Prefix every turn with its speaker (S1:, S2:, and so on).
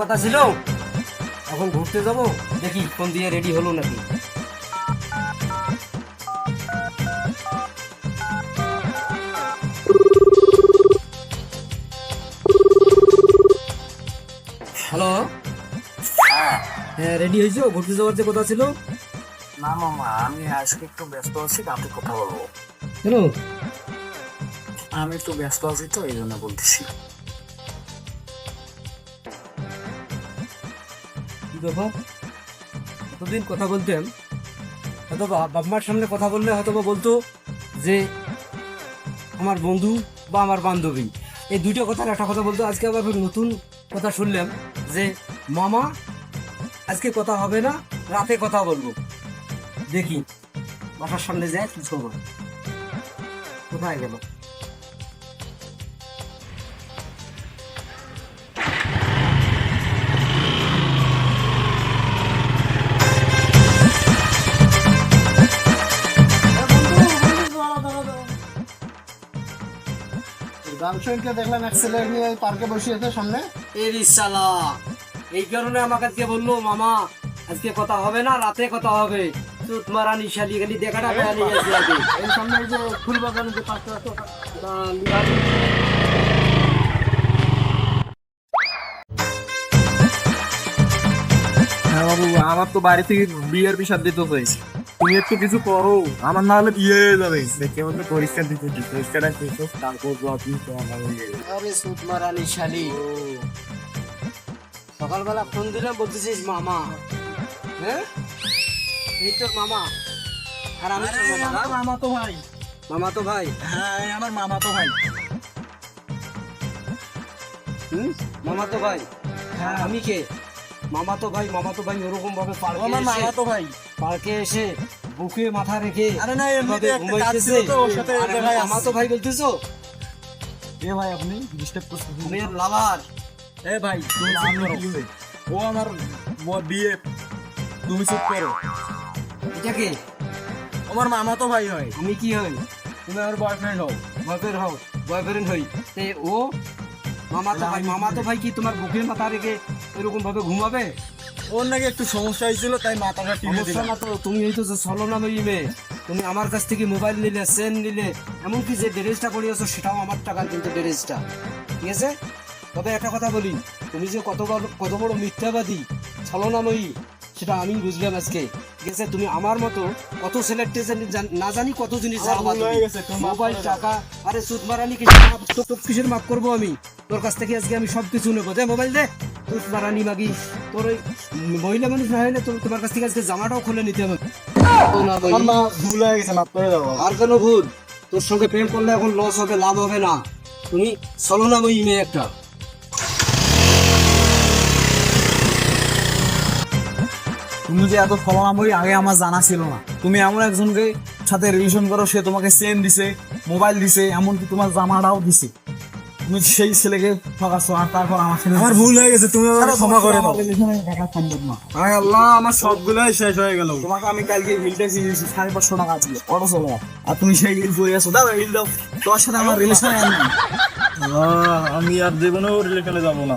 S1: কথা ছিল? এখন ঘুরতে যাব? দেখি ফোন দিয়ে রেডি হলো নাকি? হ্যালো হ্যাঁ। রেডি হয়েছো? ঘুরতে যাওয়ার যে কথা ছিল?
S2: না মামা আমি আজকে একটু ব্যস্ত আছি কাউকে কথা বলব।
S1: কেন?
S2: আমি একটু ব্যস্ত আছি তো এই জন্য বলতেছি।
S1: কি এতদিন কথা বলতেন হয়তো বা- বাপ মার সামনে কথা বললে হয়তো বা বলতো যে, আমার বন্ধু বা আমার বান্ধবী। এই দুইটা কথার একটা কথা বলতো। আজকে আবার নতুন কথা শুনলাম যে, মামা, আজকে কথা হবে না, রাতে কথা বলব। দেখি, বাসার সামনে যায় কি খবর? কোথায় গেল?
S3: রামসেনকে দেখলাম এক ছেলে নিয়ে ওই পার্কে বসে আছে সামনে।
S1: এরি শালা এই কারণে আমাকে আজকে বলল মামা আজকে কথা হবে না রাতে কথা হবে। তুত মারানি শালি খালি দেখাটা পেয়ে নিয়ে গেছে আগে।
S3: এই সামনে যে ফুল বাগান যে
S4: বাবু আমার তো বাড়ি থেকে বিয়ের বিষয় দিতে হয়েছে তুমি একটু কিছু করো আমার না হলে বিয়ে হয়ে যাবে। দেখে বলতে পরিষ্কার দিতে পরিষ্কার দিতে তারপর তোমার হয়ে
S1: আরে সুত মারানি শালি। সকালবেলা ফোন দিলাম বলতেছিস মামা। হ্যাঁ? এই তোর মামা। আর আমি? মামা
S3: তো ভাই।
S1: মামা তো ভাই?
S3: হ্যাঁ আমার মামা তো ভাই।
S1: হুম? মামা তো ভাই। হ্যাঁ আমি কে? মামা তো ভাই মামা তো ভাই ওরকম ভাবে পার্কে
S3: আমার মামা
S1: এসে
S3: তো ভাই।
S1: পার্কে এসে বুকে মাথা রেখে
S3: আরে না এমনিতে একটা কাজ ছিল তো ওর সাথে
S1: আর
S3: দেখাই
S1: মামা তো ভাই বলতেছো?
S3: এ ভাই আপনি ডিস্টার্ব করছেন।
S1: লাভার
S3: এ ভাই তুমি চুপ করো।
S4: ও আমার বিয়ে তুমি চুপ করো।
S1: এটা কে?
S3: আমার মামা তো ভাই হয়।
S1: আমি কি হই
S3: তুমি আমার বয়ফ্রেন্ড হও।
S1: বয়ফ্রেন্ড হও। বয়ফ্রেন্ড হই। তে ও মামা তো ভাই মামাতো ভাই কি তোমার বুকের মাথা রেখে এরকম ভাবে ঘুমাবে?
S3: ওর নাকি একটু সমস্যা হয়েছিল তাই মাথাটা
S1: সমস্যা না তো তুমি এই তো ছলনাময়ী মেয়ে তুমি আমার কাছ থেকে মোবাইল নিলে সেন নিলে এমনকি যে ড্রেসটা করিয়েছো সেটাও আমার টাকার কিন্তু ড্রেসটা ঠিক আছে? তবে একটা কথা বলি তুমি যে কত বড় কত বড় মিথ্যাবাদী ছলনাময়ী সেটা আমি বুঝলাম আজকে। আছে? তুমি আমার মতো কত সিলেক্ট না জানি কত জিনিস
S3: গেছে,
S1: মোবাইল টাকা আরে সুদ মারানি তো- তো মাপ করব আমি? তোর কাছ থেকে আজকে আমি সব কিছু নেব। দে মোবাইল দে। সুদ মারানি মাগি। তোর ওই মহিলা মানুষ না হলে তোমার কাছ থেকে আজকে জামাটাও খুলে নিতে হবে।
S3: ভুল হয়ে গেছে মাফ করে দাও।
S1: আর কেন ভুল? তোর সঙ্গে প্রেম করলে এখন লস হবে লাভ হবে না। তুমি ছলনাময়ী মেয়ে একটা।
S4: তুমি যে এত ফলনাময়ী আগে আমার জানা ছিল না। তুমি এমন একজনকে সাথে রিলেশন করো সে তোমাকে চেন দিছে মোবাইল দিছে এমনকি তোমার জামাটাও দিছে। তুমি সেই ছেলেকে ঠকাচ্ছো আর তারপর আমার
S3: আমার ভুল হয়ে গেছে তুমি আমাকে ক্ষমা করে দাও।
S4: দেখা সম্ভব না।
S3: আয় আল্লাহ আমার সবগুলাই শেষ হয়ে গেল।
S4: তোমাকে আমি কালকে হিলটা দিয়েছি সাড়ে পাঁচশো টাকা ছিল অটো চলো আর তুমি সেই হিল আছো দাও হিল দাও। তোমার সাথে আমার রিলেশন
S3: আমি আর জীবনেও রিলেশনে যাব না।